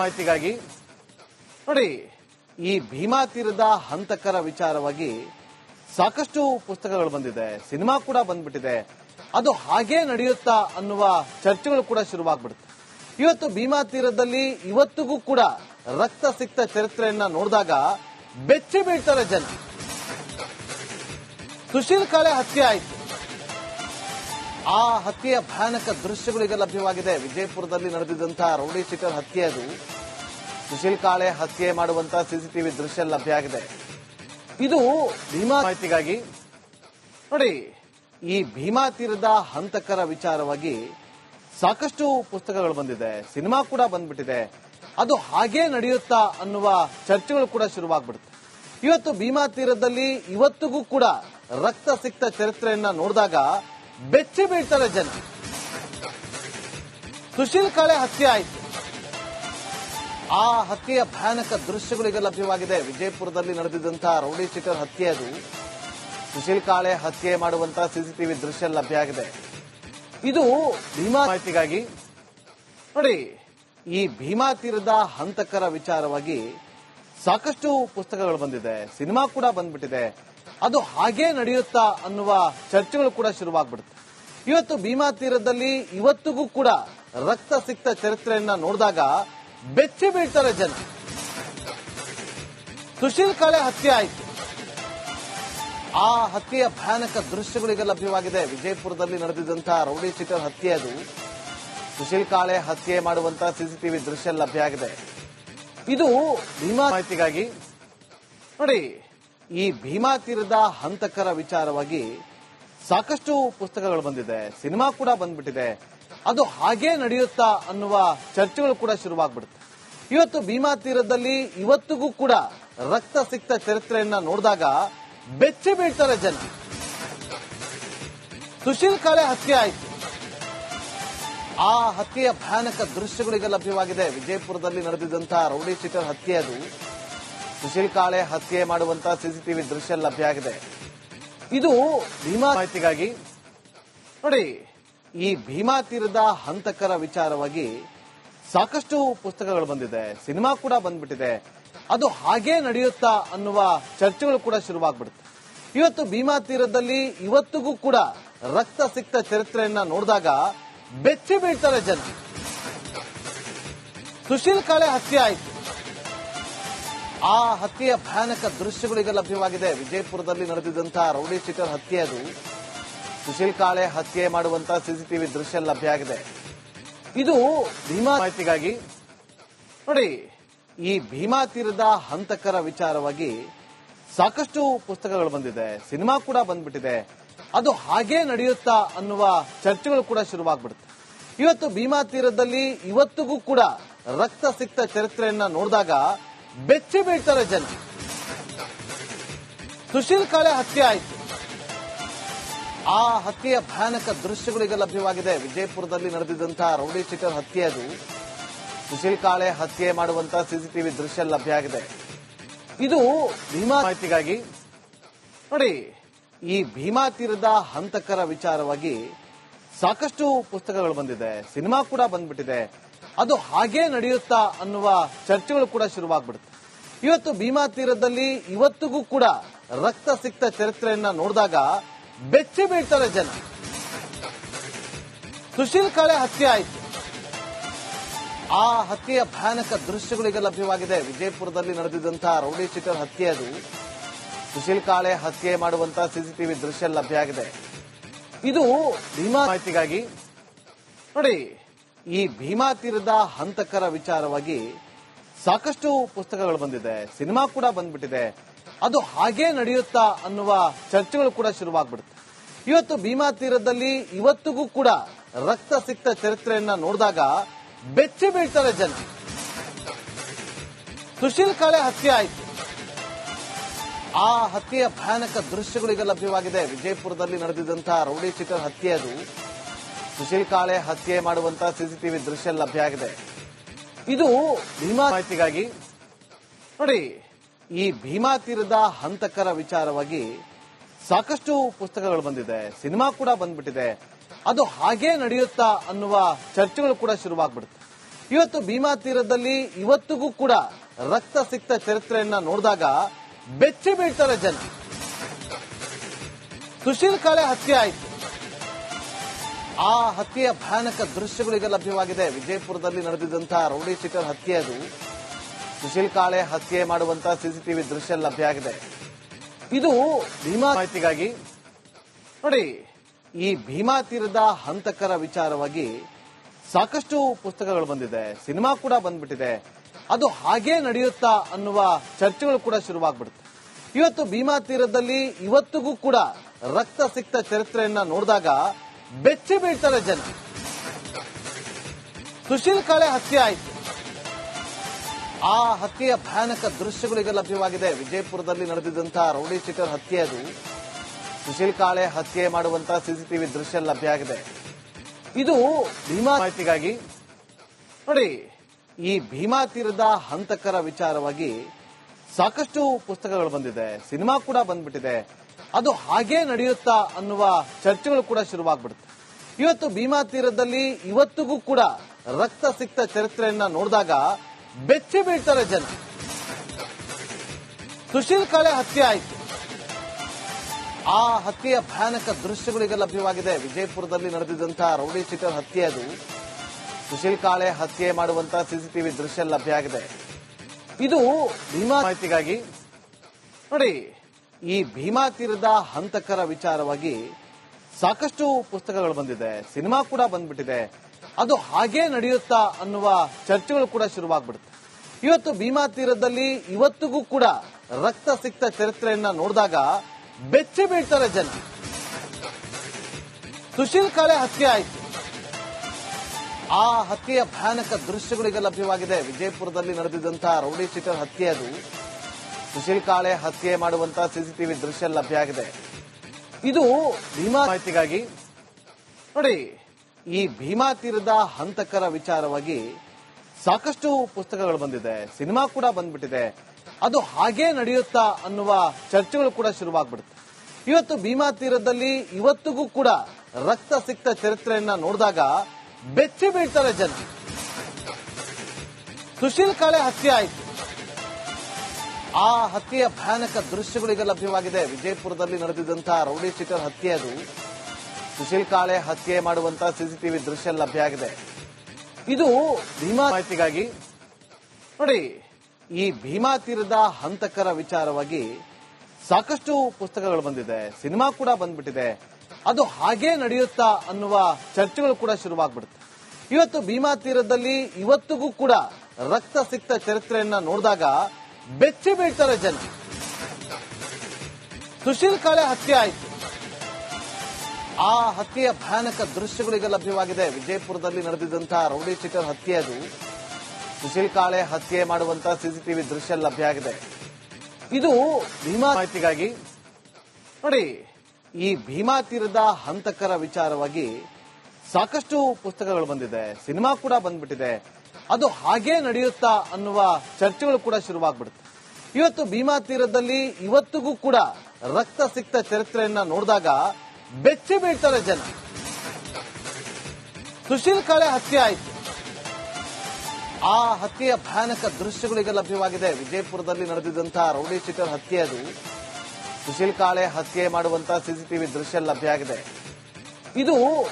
ಮಾಹಿತಿಗಾಗಿ. ನೋಡಿ, ಈ ಭೀಮಾ ತೀರದ ಹಂತಕರ ವಿಚಾರವಾಗಿ ಸಾಕಷ್ಟು ಪುಸ್ತಕಗಳು ಬಂದಿದೆ. ಸಿನಿಮಾ ಕೂಡ ಬಂದ್ಬಿಟ್ಟಿದೆ. ಅದು ಹಾಗೇ ನಡೆಯುತ್ತಾ ಅನ್ನುವ ಚರ್ಚೆಗಳು ಕೂಡ ಶುರುವಾಗ್ಬಿಡುತ್ತೆ. ಇವತ್ತು ಭೀಮಾ ತೀರದಲ್ಲಿ ಇವತ್ತಿಗೂ ಕೂಡ ರಕ್ತ ಸಿಕ್ತ ಚರಿತ್ರೆಯನ್ನ ನೋಡಿದಾಗ ಬೆಚ್ಚಿ ಬೀಳ್ತಾರೆ ಜನ. ಸುಶೀಲ್ ಕಾಳೆ ಹತ್ಯೆ ಆಯ್ತು. ಆ ಹತ್ಯೆಯ ಭಯಾನಕ ದೃಶ್ಯಗಳು ಈಗ ಲಭ್ಯವಾಗಿದೆ. ವಿಜಯಪುರದಲ್ಲಿ ನಡೆದಿದ್ದಂತಹ ರೌಡಿ ಶೀಟರ್ ಹತ್ಯೆ ಅದು. ಸುಶೀಲ್ ಕಾಳೆ ಹತ್ಯೆ ಮಾಡುವಂತಹ ಸಿಸಿಟಿವಿ ದೃಶ್ಯ ಲಭ್ಯ ಆಗಿದೆ. ಇದು ಭೀಮಾ ಮಾಹಿತಿಗಾಗಿ. ನೋಡಿ, ಈ ಭೀಮಾ ತೀರದ ಹಂತಕರ ವಿಚಾರವಾಗಿ ಸಾಕಷ್ಟು ಪುಸ್ತಕಗಳು ಬಂದಿದೆ. ಸಿನಿಮಾ ಕೂಡ ಬಂದ್ಬಿಟ್ಟಿದೆ. ಅದು ಹಾಗೇ ನಡೆಯುತ್ತಾ ಅನ್ನುವ ಚರ್ಚೆಗಳು ಕೂಡ ಶುರುವಾಗ್ಬಿಡುತ್ತೆ. ಇವತ್ತು ಭೀಮಾ ತೀರದಲ್ಲಿ ಇವತ್ತಿಗೂ ಕೂಡ ರಕ್ತ ಸಿಕ್ತ ಚರಿತ್ರೆಯನ್ನ ನೋಡಿದಾಗ ಬೆಚ್ಚಿ ಬೀಳ್ತಾರೆ ಜನ. ಸುಶೀಲ್ ಕಾಳೆ ಹತ್ಯೆ ಆಯಿತು. ಆ ಹತ್ಯೆಯ ಭಯಾನಕ ಈಗ ಲಭ್ಯವಾಗಿದೆ. ವಿಜಯಪುರದಲ್ಲಿ ನಡೆದಿದ್ದಂತಹ ರೌಡಿ ಶೀಟರ್ ಹತ್ಯೆ ಅದು. ಸುಶೀಲ್ ಕಾಳೆ ಹತ್ಯೆ ಮಾಡುವಂತಹ ಸಿಸಿಟಿವಿ ದೃಶ್ಯ ಲಭ್ಯ ಆಗಿದೆ. ಇದು ಭೀಮಾ ಮಾಹಿತಿಗಾಗಿ ನೋಡಿ, ಈ ಭೀಮಾ ತೀರದ ಹಂತಕರ ವಿಚಾರವಾಗಿ ಸಾಕಷ್ಟು ಪುಸ್ತಕಗಳು ಬಂದಿದೆ. ಸಿನಿಮಾ ಕೂಡ ಬಂದ್ಬಿಟ್ಟಿದೆ. ಅದು ಹಾಗೇ ನಡೆಯುತ್ತಾ ಅನ್ನುವ ಚರ್ಚೆಗಳು ಕೂಡ ಶುರುವಾಗ್ಬಿಡುತ್ತೆ. ಇವತ್ತು ಭೀಮಾ ತೀರದಲ್ಲಿ ಇವತ್ತಿಗೂ ಕೂಡ ರಕ್ತ ಸಿಕ್ತ ಚರಿತ್ರೆಯನ್ನ ನೋಡಿದಾಗ ಬೆಚ್ಚಿ ಬೀಳ್ತಾರೆ ಜನ. ಸುಶೀಲ್ ಕಾಳೆ ಹತ್ಯೆ ಆಯಿತು. ಆ ಹತ್ಯೆಯ ಭಯಾನಕ ದೃಶ್ಯಗಳಿಗೆ ಲಭ್ಯವಾಗಿದೆ. ವಿಜಯಪುರದಲ್ಲಿ ನಡೆದಿದ್ದಂತಹ ರೌಡಿ ಶೀಟರ್ ಹತ್ಯೆ ಅದು. ಸುಶೀಲ್ ಕಾಳೆ ಹತ್ಯೆ ಮಾಡುವಂತಹ ಸಿಸಿಟಿವಿ ದೃಶ್ಯ ಲಭ್ಯ ಆಗಿದೆ. ಇದು ಭೀಮಾ ಮಾಹಿತಿಗಾಗಿ ನೋಡಿ ಈ ಭೀಮಾ ತೀರದ ಹಂತಕರ ವಿಚಾರವಾಗಿ ಸಾಕಷ್ಟು ಪುಸ್ತಕಗಳು ಬಂದಿದೆ, ಸಿನಿಮಾ ಕೂಡ ಬಂದ್ಬಿಟ್ಟಿದೆ. ಅದು ಹಾಗೇ ನಡೆಯುತ್ತಾ ಅನ್ನುವ ಚರ್ಚೆಗಳು ಕೂಡ ಶುರುವಾಗ್ಬಿಡುತ್ತೆ. ಇವತ್ತು ಭೀಮಾ ತೀರದಲ್ಲಿ ಇವತ್ತಿಗೂ ಕೂಡ ರಕ್ತ ಸಿಕ್ತ ಚರಿತ್ರೆಯನ್ನ ನೋಡಿದಾಗ ಬೆಚ್ಚಿ ಬೀಳ್ತಾರೆ ಜನ ಸುಶೀಲ್ ಕಾಳೆ ಹತ್ಯೆ ಆಯಿತು. ಆ ಹತ್ಯೆಯ ಭಯಾನಕ ದೃಶ್ಯಗಳಿಗೆ ಲಭ್ಯವಾಗಿದೆ. ವಿಜಯಪುರದಲ್ಲಿ ನಡೆದಿದ್ದಂತಹ ರೌಡಿ ಶೀಟರ್ ಹತ್ಯೆ ಅದು. ಸುಶೀಲ್ ಕಾಳೆ ಹತ್ಯೆ ಮಾಡುವಂತಹ ಸಿಸಿಟಿವಿ ದೃಶ್ಯ ಲಭ್ಯ ಆಗಿದೆ. ಇದು ಭೀಮಾ ಮಾಹಿತಿಗಾಗಿ. ನೋಡಿ, ಈ ಭೀಮಾ ತೀರದ ಹಂತಕರ ವಿಚಾರವಾಗಿ ಸಾಕಷ್ಟು ಪುಸ್ತಕಗಳು ಬಂದಿದೆ. ಸಿನಿಮಾ ಕೂಡ ಬಂದ್ಬಿಟ್ಟಿದೆ. ಅದು ಹಾಗೇ ನಡೆಯುತ್ತಾ ಅನ್ನುವ ಚರ್ಚೆಗಳು ಕೂಡ ಶುರುವಾಗ್ಬಿಡುತ್ತೆ. ಇವತ್ತು ಭೀಮಾ ತೀರದಲ್ಲಿ ಇವತ್ತಿಗೂ ಕೂಡ ರಕ್ತ ಸಿಕ್ತ ಚರಿತ್ರೆಯನ್ನ ನೋಡಿದಾಗ ಬೆಚ್ಚಿ ಬೀಳ್ತಾರೆ ಜನ. ಸುಶೀಲ್ ಕಾಳೆ ಹತ್ಯೆ ಆಯ್ತು. ಆ ಹತ್ಯೆಯ ಭಯಾನಕ ದೃಶ್ಯಗಳು ಈಗ ಲಭ್ಯವಾಗಿದೆ. ವಿಜಯಪುರದಲ್ಲಿ ನಡೆದಿದ್ದಂತಹ ರೌಡಿ ಶೀಟರ್ ಹತ್ಯೆ ಅದು. ಸುಶೀಲ್ ಕಾಳೆ ಹತ್ಯೆ ಮಾಡುವಂತಹ ಸಿಸಿಟಿವಿ ದೃಶ್ಯ ಲಭ್ಯ ಆಗಿದೆ. ಇದು ಭೀಮಾ ಮಾಹಿತಿಗಾಗಿ. ನೋಡಿ, ಈ ಭೀಮಾ ತೀರದ ಹಂತಕರ ವಿಚಾರವಾಗಿ ಸಾಕಷ್ಟು ಪುಸ್ತಕಗಳು ಬಂದಿದೆ. ಸಿನಿಮಾ ಕೂಡ ಬಂದ್ಬಿಟ್ಟಿದೆ. ಅದು ಹಾಗೇ ನಡೆಯುತ್ತಾ ಅನ್ನುವ ಚರ್ಚೆಗಳು ಕೂಡ ಶುರುವಾಗ್ಬಿಡುತ್ತೆ. ಇವತ್ತು ಭೀಮಾ ತೀರದಲ್ಲಿ ಇವತ್ತಿಗೂ ಕೂಡ ರಕ್ತ ಸಿಕ್ತ ಚರಿತ್ರೆಯನ್ನ ನೋಡಿದಾಗ ಬೆಚ್ಚಿ ಬೀಳ್ತಾರೆ ಜನ ಸುಶೀಲ್ ಕಾಳೆ ಹತ್ಯೆ ಆಯಿತು. ಆ ಹತ್ಯೆಯ ಭಯಾನಕ ಈಗ ಲಭ್ಯವಾಗಿದೆ. ವಿಜಯಪುರದಲ್ಲಿ ನಡೆದಿದ್ದಂತಹ ರೌಡಿ ಶೀಟರ್ ಹತ್ಯೆ ಅದು. ಸುಶೀಲ್ ಕಾಳೆ ಹತ್ಯೆ ಮಾಡುವಂತಹ ಸಿಸಿಟಿವಿ ದೃಶ್ಯ ಲಭ್ಯ ಆಗಿದೆ. ಇದು ಭೀಮಾ ಮಾಹಿತಿಗಾಗಿ. ನೋಡಿ, ಈ ಭೀಮಾ ತೀರದ ಹಂತಕರ ವಿಚಾರವಾಗಿ ಸಾಕಷ್ಟು ಪುಸ್ತಕಗಳು ಬಂದಿದೆ. ಸಿನಿಮಾ ಕೂಡ ಬಂದ್ಬಿಟ್ಟಿದೆ. ಅದು ಹಾಗೇ ನಡೆಯುತ್ತಾ ಅನ್ನುವ ಚರ್ಚೆಗಳು ಕೂಡ ಶುರುವಾಗ್ಬಿಡುತ್ತೆ. ಇವತ್ತು ಭೀಮಾ ತೀರದಲ್ಲಿ ಇವತ್ತಿಗೂ ಕೂಡ ರಕ್ತ ಸಿಕ್ತ ಚರಿತ್ರೆಯನ್ನ ನೋಡಿದಾಗ ಬೆಚ್ಚಿ ಬೀಳ್ತಾರೆ ಜನ. ಸುಶೀಲ್ ಕಾಳೆ ಹತ್ಯೆ ಆಯಿತು. ಆ ಹತ್ಯೆಯ ಭಯಾನಕ ದೃಶ್ಯಗಳು ಈಗ ಲಭ್ಯವಾಗಿದೆ. ವಿಜಯಪುರದಲ್ಲಿ ನಡೆದಿದ್ದಂತಹ ರೌಡಿ ಶೀಟರ್ ಹತ್ಯೆ ಅದು. ಸುಶೀಲ್ ಕಾಳೆ ಹತ್ಯೆ ಮಾಡುವಂತಹ ಸಿಸಿಟಿವಿ ದೃಶ್ಯ ಲಭ್ಯ ಆಗಿದೆ. ಇದು ಭೀಮಾ ಮಾಹಿತಿಗಾಗಿ ನೋಡಿ ಈ ಭೀಮಾ ತೀರದ ಹಂತಕರ ವಿಚಾರವಾಗಿ ಸಾಕಷ್ಟು ಪುಸ್ತಕಗಳು ಬಂದಿದೆ. ಸಿನಿಮಾ ಕೂಡ ಬಂದ್ಬಿಟ್ಟಿದೆ. ಅದು ಹಾಗೇ ನಡೆಯುತ್ತಾ ಅನ್ನುವ ಚರ್ಚೆಗಳು ಕೂಡ ಶುರುವಾಗ್ಬಿಡುತ್ತೆ. ಇವತ್ತು ಭೀಮಾ ತೀರದಲ್ಲಿ ಇವತ್ತಿಗೂ ಕೂಡ ರಕ್ತ ಸಿಕ್ತ ಚರಿತ್ರೆಯನ್ನ ನೋಡಿದಾಗ ಬೆಚ್ಚಿ ಬೀಳ್ತಾರೆ ಜನ. ಸುಶೀಲ್ ಕಾಳೆ ಹತ್ಯೆ ಆಯಿತು. ಆ ಹತ್ಯೆಯ ಭಯಾನಕ ದೃಶ್ಯಗಳು ಈಗ ಲಭ್ಯವಾಗಿದೆ. ವಿಜಯಪುರದಲ್ಲಿ ನಡೆದಿದ್ದಂತಹ ರೌಡಿ ಚಿಕನ್ ಹತ್ಯೆ ಅದು ಸುಶೀಲ್ ಕಾಳೆ ಹತ್ಯೆ ಮಾಡುವಂತಹ ಸಿಸಿಟಿವಿ ದೃಶ್ಯ ಲಭ್ಯ ಆಗಿದೆ. ಇದು ಭೀಮಾ ಮಾಹಿತಿಗಾಗಿ. ನೋಡಿ, ಈ ಭೀಮಾ ತೀರದ ಹಂತಕರ ವಿಚಾರವಾಗಿ ಸಾಕಷ್ಟು ಪುಸ್ತಕಗಳು ಬಂದಿದೆ, ಸಿನಿಮಾ ಕೂಡ ಬಂದ್ಬಿಟ್ಟಿದೆ. ಅದು ಹಾಗೇ ನಡೆಯುತ್ತಾ ಅನ್ನುವ ಚರ್ಚೆಗಳು ಕೂಡ ಶುರುವಾಗ್ಬಿಡುತ್ತೆ. ಇವತ್ತು ಭೀಮಾ ತೀರದಲ್ಲಿ ಇವತ್ತಿಗೂ ಕೂಡ ರಕ್ತ ಸಿಕ್ತ ಚರಿತ್ರೆಯನ್ನ ನೋಡಿದಾಗ ಬೆಚ್ಚಿ ಬೀಳ್ತಾರೆ ಜನ. ಸುಶೀಲ್ ಕಾಳೆ ಹತ್ಯೆ ಆಯಿತು. ಆ ಹತ್ಯೆಯ ಭಯಾನಕ ದೃಶ್ಯಗಳು ಈಗ ಲಭ್ಯವಾಗಿದೆ. ವಿಜಯಪುರದಲ್ಲಿ ನಡೆದಿದ್ದಂತಹ ರೌಡಿ ಶೀಟರ್ ಹತ್ಯೆ ಅದು. ಸುಶೀಲ್ ಕಾಳೆ ಹತ್ಯೆ ಮಾಡುವಂತಹ ಸಿಸಿಟಿವಿ ದೃಶ್ಯ ಲಭ್ಯ ಆಗಿದೆ. ಇದು ಭೀಮಾ ಮಾಹಿತಿಗಾಗಿ. ನೋಡಿ, ಈ ಭೀಮಾ ತೀರದ ಹಂತಕರ ವಿಚಾರವಾಗಿ ಸಾಕಷ್ಟು ಪುಸ್ತಕಗಳು ಬಂದಿದೆ. ಸಿನಿಮಾ ಕೂಡ ಬಂದ್ಬಿಟ್ಟಿದೆ. ಅದು ಹಾಗೇ ನಡೆಯುತ್ತಾ ಅನ್ನುವ ಚರ್ಚೆಗಳು ಕೂಡ ಶುರುವಾಗ್ಬಿಡುತ್ತೆ. ಇವತ್ತು ಭೀಮಾ ತೀರದಲ್ಲಿ ಇವತ್ತಿಗೂ ಕೂಡ ರಕ್ತ ಸಿಕ್ತ ಚರಿತ್ರೆಯನ್ನ ನೋಡಿದಾಗ ಬೆಚ್ಚಿ ಬೀಳ್ತಾರೆ ಜನ. ಸುಶೀಲ್ ಕಾಳೆ ಹತ್ಯೆ ಆಯಿತು. ಆ ಹತ್ಯೆಯ ಭಯಾನಕ ದೃಶ್ಯಗಳು ಲಭ್ಯವಾಗಿದೆ. ವಿಜಯಪುರದಲ್ಲಿ ನಡೆದಿದ್ದಂತಹ ರೌಡಿ ಶೀಟರ್ ಹತ್ಯೆ ಅದು. ಸುಶೀಲ್ ಕಾಳೆ ಹತ್ಯೆ ಮಾಡುವಂತಹ ಸಿಸಿಟಿವಿ ದೃಶ್ಯ ಲಭ್ಯ ಆಗಿದೆ. ಇದು ಭೀಮಾ ಮಾಹಿತಿಗಾಗಿ ನೋಡಿ, ಈ ಭೀಮಾ ತೀರದ ಹಂತಕರ ವಿಚಾರವಾಗಿ ಸಾಕಷ್ಟು ಪುಸ್ತಕಗಳು ಬಂದಿದೆ. ಸಿನಿಮಾ ಕೂಡ ಬಂದ್ಬಿಟ್ಟಿದೆ. ಅದು ಹಾಗೇ ನಡೆಯುತ್ತಾ ಅನ್ನುವ ಚರ್ಚೆಗಳು ಕೂಡ ಶುರುವಾಗ್ಬಿಡುತ್ತೆ. ಇವತ್ತು ಭೀಮಾ ತೀರದಲ್ಲಿ ಇವತ್ತಿಗೂ ಕೂಡ ರಕ್ತ ಸಿಕ್ತ ಚರಿತ್ರೆಯನ್ನ ನೋಡಿದಾಗ ಬೆಚ್ಚಿ ಬೀಳ್ತಾರೆ ಜನ. ಸುಶೀಲ್ ಕಾಳೆ ಹತ್ಯೆ ಆಯಿತು. ಆ ಹತ್ಯೆಯ ಭಯಾನಕ ದೃಶ್ಯಗಳಿಗೆ ಲಭ್ಯವಾಗಿದೆ. ವಿಜಯಪುರದಲ್ಲಿ ನಡೆದಿದ್ದಂತಹ ರೌಡಿ ಶೀಟರ್ ಹತ್ಯೆ ಅದು. ಸುಶೀಲ್ ಕಾಳೆ ಹತ್ಯೆ ಮಾಡುವಂತಹ ಸಿಸಿಟಿವಿ ದೃಶ್ಯ ಲಭ್ಯ ಆಗಿದೆ. ಇದು ಭೀಮಾ ಮಾಹಿತಿಗಾಗಿ ನೋಡಿ. ಈ ಭೀಮಾ ತೀರದ ಹಂತಕರ ವಿಚಾರವಾಗಿ ಸಾಕಷ್ಟು ಪುಸ್ತಕಗಳು ಬಂದಿದೆ, ಸಿನಿಮಾ ಕೂಡ ಬಂದ್ಬಿಟ್ಟಿದೆ. ಅದು ಹಾಗೇ ನಡೆಯುತ್ತಾ ಅನ್ನುವ ಚರ್ಚೆಗಳು ಕೂಡ ಶುರುವಾಗ್ಬಿಡುತ್ತೆ. ಇವತ್ತು ಭೀಮಾ ತೀರದಲ್ಲಿ ಇವತ್ತಿಗೂ ಕೂಡ ರಕ್ತ ಸಿಕ್ತ ಚರಿತ್ರೆಯನ್ನ ನೋಡಿದಾಗ ಬೆಚ್ಚಿ ಬೀಳ್ತಾರೆ ಜನ. ಸುಶೀಲ್ ಕಾಳೆ ಹತ್ಯೆ ಆಯಿತು. ಆ ಹತ್ಯೆಯ ಭಯಾನಕ ದೃಶ್ಯಗಳಿಗೆ ಲಭ್ಯವಾಗಿದೆ. ವಿಜಯಪುರದಲ್ಲಿ ನಡೆದಿದ್ದಂತಹ ರೌಡಿ ಶೀಟರ್ ಹತ್ಯೆ ಅದು. ಸುಶೀಲ್ ಕಾಳೆ ಹತ್ಯೆ ಮಾಡುವಂತಹ ಸಿಸಿಟಿವಿ ದೃಶ್ಯ ಲಭ್ಯ ಆಗಿದೆ. ಇದು ಭೀಮಾ ಮಾಹಿತಿಗಾಗಿ. ನೋಡಿ, ಈ ಭೀಮಾ ತೀರದ ಹಂತಕರ ವಿಚಾರವಾಗಿ ಸಾಕಷ್ಟು ಪುಸ್ತಕಗಳು ಬಂದಿದೆ. ಸಿನಿಮಾ ಕೂಡ ಬಂದ್ಬಿಟ್ಟಿದೆ. ಅದು ಹಾಗೇ ನಡೆಯುತ್ತಾ ಅನ್ನುವ ಚರ್ಚೆಗಳು ಕೂಡ ಶುರುವಾಗ್ಬಿಡುತ್ತೆ. ಇವತ್ತು ಭೀಮಾ ತೀರದಲ್ಲಿ ಇವತ್ತಿಗೂ ಕೂಡ ರಕ್ತ ಸಿಕ್ತ ಚರಿತ್ರೆಯನ್ನ ನೋಡಿದಾಗ ಬೆಚ್ಚಿ ಬೀಳ್ತಾರೆ ಜನ. ಸುಶೀಲ್ ಕಾಳೆ ಹತ್ಯೆ ಆಯಿತು. ಆ ಹತ್ಯೆಯ ಭಯಾನಕ ದೃಶ್ಯಗಳು ಲಭ್ಯವಾಗಿದೆ. ವಿಜಯಪುರದಲ್ಲಿ ನಡೆದಿದ್ದಂತಹ ರೌಡಿ ಶೀಟರ್ ಹತ್ಯೆ ಅದು. ಸುಶೀಲ್ ಕಾಳೆ ಹತ್ಯೆ ಮಾಡುವಂತಹ ಸಿಸಿಟಿವಿ ದೃಶ್ಯ ಲಭ್ಯ ಆಗಿದೆ. ಇದು ಭೀಮಾ ಮಾಹಿತಿಗಾಗಿ. ನೋಡಿ, ಈ ಭೀಮಾ ತೀರದ ಹಂತಕರ ವಿಚಾರವಾಗಿ ಸಾಕಷ್ಟು ಪುಸ್ತಕಗಳು ಬಂದಿದೆ. ಸಿನಿಮಾ ಕೂಡ ಬಂದ್ಬಿಟ್ಟಿದೆ. ಅದು ಹಾಗೇ ನಡೆಯುತ್ತಾ ಅನ್ನುವ ಚರ್ಚೆಗಳು ಕೂಡ ಶುರುವಾಗ್ಬಿಡುತ್ತೆ. ಇವತ್ತು ಭೀಮಾ ತೀರದಲ್ಲಿ ಇವತ್ತಿಗೂ ಕೂಡ ರಕ್ತ ಸಿಕ್ತ ಚರಿತ್ರೆಯನ್ನ ನೋಡಿದಾಗ ಬೆಚ್ಚಿ ಬೀಳ್ತಾರೆ ಜನ ಸುಶೀಲ್ ಕಾಳೆ ಹತ್ಯೆ ಆಯಿತು. ಆ ಹತ್ಯೆಯ ಭಯಾನಕ ದೃಶ್ಯಗಳು ಲಭ್ಯವಾಗಿದೆ. ವಿಜಯಪುರದಲ್ಲಿ ನಡೆದಿದ್ದಂತಹ ರೌಡಿ ಶೀಟರ್ ಹತ್ಯೆ ಅದು. ಸುಶೀಲ್ ಕಾಳೆ ಹತ್ಯೆ ಮಾಡುವಂತಹ ಸಿಸಿಟಿವಿ ದೃಶ್ಯ ಲಭ್ಯ ಆಗಿದೆ. ಇದು ಭೀಮಾ ಮಾಹಿತಿಗಾಗಿ. ನೋಡಿ, ಈ ಭೀಮಾ ತೀರದ ಹಂತಕರ ವಿಚಾರವಾಗಿ ಸಾಕಷ್ಟು ಪುಸ್ತಕಗಳು ಬಂದಿದೆ. ಸಿನಿಮಾ ಕೂಡ ಬಂದ್ಬಿಟ್ಟಿದೆ. ಅದು ಹಾಗೇ ನಡೆಯುತ್ತಾ ಅನ್ನುವ ಚರ್ಚೆಗಳು ಕೂಡ ಶುರುವಾಗ್ಬಿಡುತ್ತೆ. ಇವತ್ತು ಭೀಮಾ ತೀರದಲ್ಲಿ ಇವತ್ತಿಗೂ ಕೂಡ ರಕ್ತ ಸಿಕ್ತ ಚರಿತ್ರೆಯನ್ನ ನೋಡಿದಾಗ ಬೆಚ್ಚಿ ಬೀಳ್ತಾರೆ ಜನ. ಸುಶೀಲ್ ಕಾಳೆ ಹತ್ಯೆ ಆಯಿತು. ಆ ಹತ್ಯೆಯ ಭಯಾನಕ ದೃಶ್ಯಗಳು ಲಭ್ಯವಾಗಿದೆ. ವಿಜಯಪುರದಲ್ಲಿ ನಡೆದಿದ್ದಂತಹ ರೌಡಿ ಶೀಟರ್ ಹತ್ಯೆ ಅದು. ಸುಶೀಲ್ ಕಾಳೆ ಹತ್ಯೆ ಮಾಡುವಂತಹ ಸಿಸಿಟಿವಿ ದೃಶ್ಯ ಲಭ್ಯ ಆಗಿದೆ. ಇದು